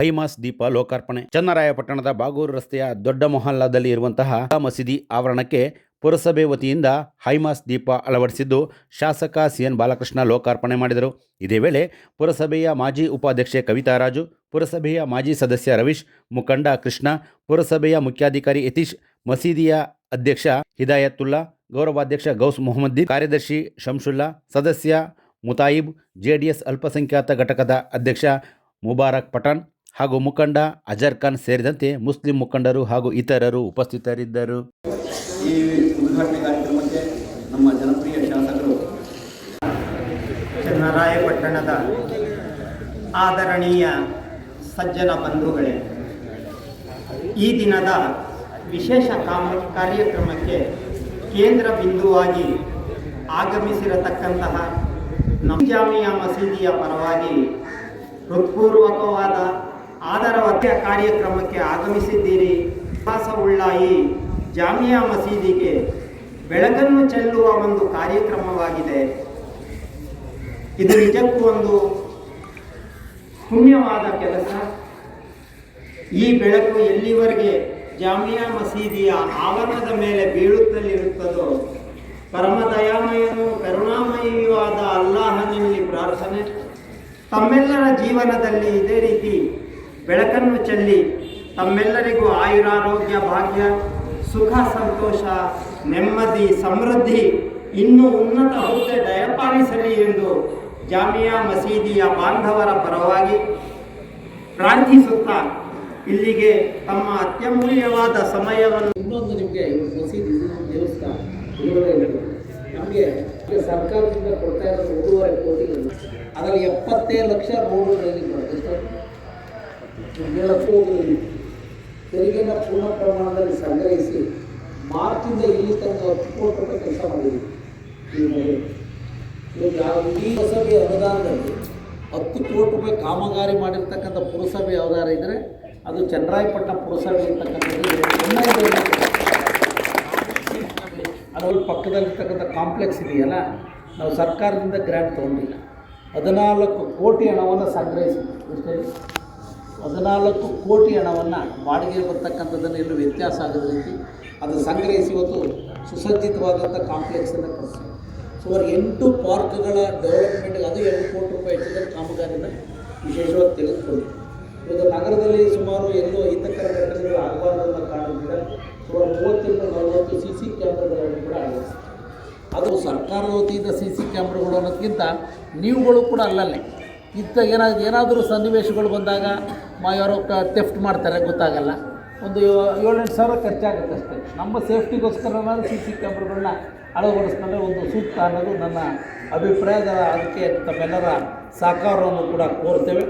High mast ದೀಪ ಲೋಕಾರ್ಪಣೆ. ಚನ್ನರಾಯಪಟ್ಟಣದ ಬಾಗೂರು ರಸ್ತೆಯ ದೊಡ್ಡ ಮೊಹಲ್ಲಾದಲ್ಲಿ ಇರುವಂತಹ ಮಸೀದಿ ಆವರಣಕ್ಕೆ ಪುರಸಭೆ ವತಿಯಿಂದ ಹೈಮಾಸ್ ದೀಪ ಅಳವಡಿಸಿದ್ದು ಶಾಸಕ ಸಿಎನ್ ಬಾಲಕೃಷ್ಣ ಲೋಕಾರ್ಪಣೆ ಮಾಡಿದರು. ಇದೇ ವೇಳೆ ಪುರಸಭೆಯ ಮಾಜಿ ಉಪಾಧ್ಯಕ್ಷೆ ಕವಿತಾ ರಾಜು, ಪುರಸಭೆಯ ಮಾಜಿ ಸದಸ್ಯ ರವೀಶ್, ಮುಖಂಡ ಕೃಷ್ಣ, ಪುರಸಭೆಯ ಮುಖ್ಯಾಧಿಕಾರಿ ಯತೀಶ್, ಮಸೀದಿಯ ಅಧ್ಯಕ್ಷ ಹಿದಾಯತ್ತುಲ್ಲಾ ಗೌರವಾಧ್ಯಕ್ಷ ಗೌಸ್ ಮೊಹಮ್ಮದ್ದೀನ್, ಕಾರ್ಯದರ್ಶಿ ಶಂಶುಲ್ಲಾ, ಸದಸ್ಯ ಮುತಾಯಿಬ್, ಜೆಡಿಎಸ್ ಅಲ್ಪಸಂಖ್ಯಾತ ಘಟಕದ ಅಧ್ಯಕ್ಷ ಮುಬಾರಕ್ ಪಠಾಣ್ ಹಾಗೂ ಮುಖಂಡ ಅಜರ್ ಖಾನ್ ಸೇರಿದಂತೆ ಮುಸ್ಲಿಂ ಮುಖಂಡರು ಹಾಗೂ ಇತರರು ಉಪಸ್ಥಿತರಿದ್ದರು. ಈ ಉದ್ಘಾಟನೆ ಕಾರ್ಯಕ್ರಮಕ್ಕೆ ನಮ್ಮ ಜನಪ್ರಿಯ ಶಾಸಕರು ಚನ್ನರಾಯಪಟ್ಟಣದ ಆದರಣೀಯ ಸಜ್ಜನ ಬಂಧುಗಳೇ ಈ ದಿನದ ವಿಶೇಷ ಕಾಮ ಕಾರ್ಯಕ್ರಮಕ್ಕೆ ಕೇಂದ್ರ ಬಿಂದುವಾಗಿ ಆಗಮಿಸಿರತಕ್ಕಂತಹ ನಮ್ಮ ಜಾಮಿಯಾ ಮಸೀದಿಯ ಪರವಾಗಿ ಹೃತ್ಪೂರ್ವಕವಾದ ಆದರವತ್ಯ ಕಾರ್ಯಕ್ರಮಕ್ಕೆ ಆಗಮಿಸಿದ್ದೀರಿ. ವಿಶ್ವಾಸವುಳ್ಳ ಈ ಜಾಮಿಯಾ ಮಸೀದಿಗೆ ಬೆಳಕನ್ನು ಚೆಲ್ಲುವ ಒಂದು ಕಾರ್ಯಕ್ರಮವಾಗಿದೆ. ಇದು ನಿಜಕ್ಕೂ ಒಂದು ಪುಣ್ಯವಾದ ಕೆಲಸ. ಈ ಬೆಳಕು ಎಲ್ಲಿವರೆಗೆ ಜಾಮಿಯಾ ಮಸೀದಿಯ ಆವರಣದ ಮೇಲೆ ಬೀಳುತ್ತಲಿರುತ್ತದೋ ಪರಮ ದಯಾಮಯನು ಕರುಣಾಮಯಿಯೂ ಆದ ಅಲ್ಲಾಹನಲ್ಲಿ ಪ್ರಾರ್ಥನೆ. ತಮ್ಮೆಲ್ಲರ ಜೀವನದಲ್ಲಿ ಇದೇ ರೀತಿ ಚೆಲ್ಲಿ ತಮ್ಮೆಲ್ಲರಿಗೂ ಆಯುರಾರೋಗ್ಯ, ಭಾಗ್ಯ, ಸುಖ, ಸಂತೋಷ, ನೆಮ್ಮದಿ, ಸಮೃದ್ಧಿ, ಇನ್ನೂ ಉನ್ನತ ಹುದ್ದೆ ದಯಪಾಲಿಸಲಿ ಎಂದು ಜಾಮಿಯಾ ಮಸೀದಿಯ ಬಾಂಧವರ ಪರವಾಗಿ ಪ್ರಾರ್ಥಿಸುತ್ತಾ ಇಲ್ಲಿಗೆ ತಮ್ಮ ಅತ್ಯಮೂಲ್ಯವಾದ ಸಮಯವನ್ನು ಇನ್ನೊಂದು ನಿಮಗೆ ಮಸೀದಿ ದೇವಸ್ಥಾನ ನಮಗೆ ಸರ್ಕಾರದಿಂದ ಕೊಡ್ತಾ ಇರೋದು ಮೂರುವರೆ ಕೋಟಿ ಅದರಲ್ಲಿ ಎಪ್ಪತ್ತೇಳು ಲಕ್ಷ ರೋಡು ಹೇಳಕ್ಕೂ ತೆರಿಗೆನ ಪೂರ್ಣ ಪ್ರಮಾಣದಲ್ಲಿ ಸಂಗ್ರಹಿಸಿ ಮಾರ್ಚಿಂದ ಇಲ್ಲಿ ತನಕ ಹತ್ತು ಕೋಟಿ ಕೆಲಸ ಮಾಡಿದ್ದೀವಿ ಈ. ಈಗ ಈ ಪುರಸಭೆ ಅನುದಾನದಲ್ಲಿ ಹತ್ತು ಕೋಟಿ ರೂಪಾಯಿ ಕಾಮಗಾರಿ ಮಾಡಿರ್ತಕ್ಕಂಥ ಪುರಸಭೆ ಯಾವ್ದಾರು ಇದ್ದರೆ? ಅದು ಚನ್ನರಾಯಪಟ್ಟಣ ಪುರಸಭೆ ಅಂತಕ್ಕಂಥದ್ದು ಅದರಲ್ಲಿ ಪಕ್ಕದಲ್ಲಿರ್ತಕ್ಕಂಥ ಕಾಂಪ್ಲೆಕ್ಸ್ ಇದೆಯಲ್ಲ, ನಾವು ಸರ್ಕಾರದಿಂದ ಗ್ರ್ಯಾಂಟ್ ತೊಗೊಂಡಿಲ್ಲ. ಹದಿನಾಲ್ಕು ಕೋಟಿ ಹಣವನ್ನು ಎಷ್ಟೇಳಿ ಹದಿನಾಲ್ಕು ಕೋಟಿ ಹಣವನ್ನು ಬಾಡಿಗೆ ಬರ್ತಕ್ಕಂಥದ್ದನ್ನು ಎಲ್ಲೂ ವ್ಯತ್ಯಾಸ ಆಗದ ರೀತಿ ಅದು ಸಂಗ್ರಹಿಸಿ ಇವತ್ತು ಸುಸಜ್ಜಿತವಾದಂಥ ಕಾಂಪ್ಲೆಕ್ಸನ್ನು ಕಳಿಸಿ ಸುಮಾರು ಎಂಟು ಪಾರ್ಕ್ಗಳ ಡೆವಲಪ್ಮೆಂಟ್ಗೆ ಅದು ಎರಡು ಕೋಟಿ ರೂಪಾಯಿ ಹೆಚ್ಚಿದ ಕಾಮಗಾರಿನ ವಿಶೇಷವಾಗಿ ತೆಗೆದುಕೊಂಡು ಇವತ್ತು ನಗರದಲ್ಲಿ ಸುಮಾರು ಎಲ್ಲೋ ಹಿತಕರ ಘಟನೆಗಳು ಆಗಬಾರ್ದು ಅನ್ನೋ ಕಾರಣದಿಂದ ಸುಮಾರು ಮೂವತ್ತರಿಂದ ನಲವತ್ತು ಸಿ ಸಿ ಕ್ಯಾಮ್ರಾಗಳನ್ನು ಕೂಡ ಅಳವಡಿಸಿದೆ ಅದು ಸರ್ಕಾರದ ವತಿಯಿಂದ ಸಿ ಸಿ ಕ್ಯಾಮ್ರಾಗಳು ಅನ್ನೋದಕ್ಕಿಂತ ನೀವುಗಳು ಕೂಡ ಅಲ್ಲಲ್ಲೇ. ಇತ್ತ ಏನಾದ್ರು ಏನಾದರೂ ಸನ್ನಿವೇಶಗಳು ಬಂದಾಗ ಯಾರೋ ಟೆಫ್ಟ್ ಮಾಡ್ತಾರೆ, ಗೊತ್ತಾಗಲ್ಲ. ಒಂದು ಏಳೆಂಟು ಸಾವಿರ ಖರ್ಚಾಗುತ್ತೆ ಅಷ್ಟೇ. ನಮ್ಮ ಸೇಫ್ಟಿಗೋಸ್ಕರನಾದ್ರೂ ಸಿ ಸಿ ಕ್ಯಾಮ್ರಾಗಳನ್ನ ಅಳವಡಿಸ್ಕೊಂಡ್ರೆ ಒಂದು ಸೂಕ್ತ ಅನ್ನೋದು ನನ್ನ ಅಭಿಪ್ರಾಯದ ಅದಕ್ಕೆ ತಮ್ಮೆಲ್ಲರ ಸಹಕಾರವನ್ನು ಕೂಡ ಕೋರ್ತೇವೆ.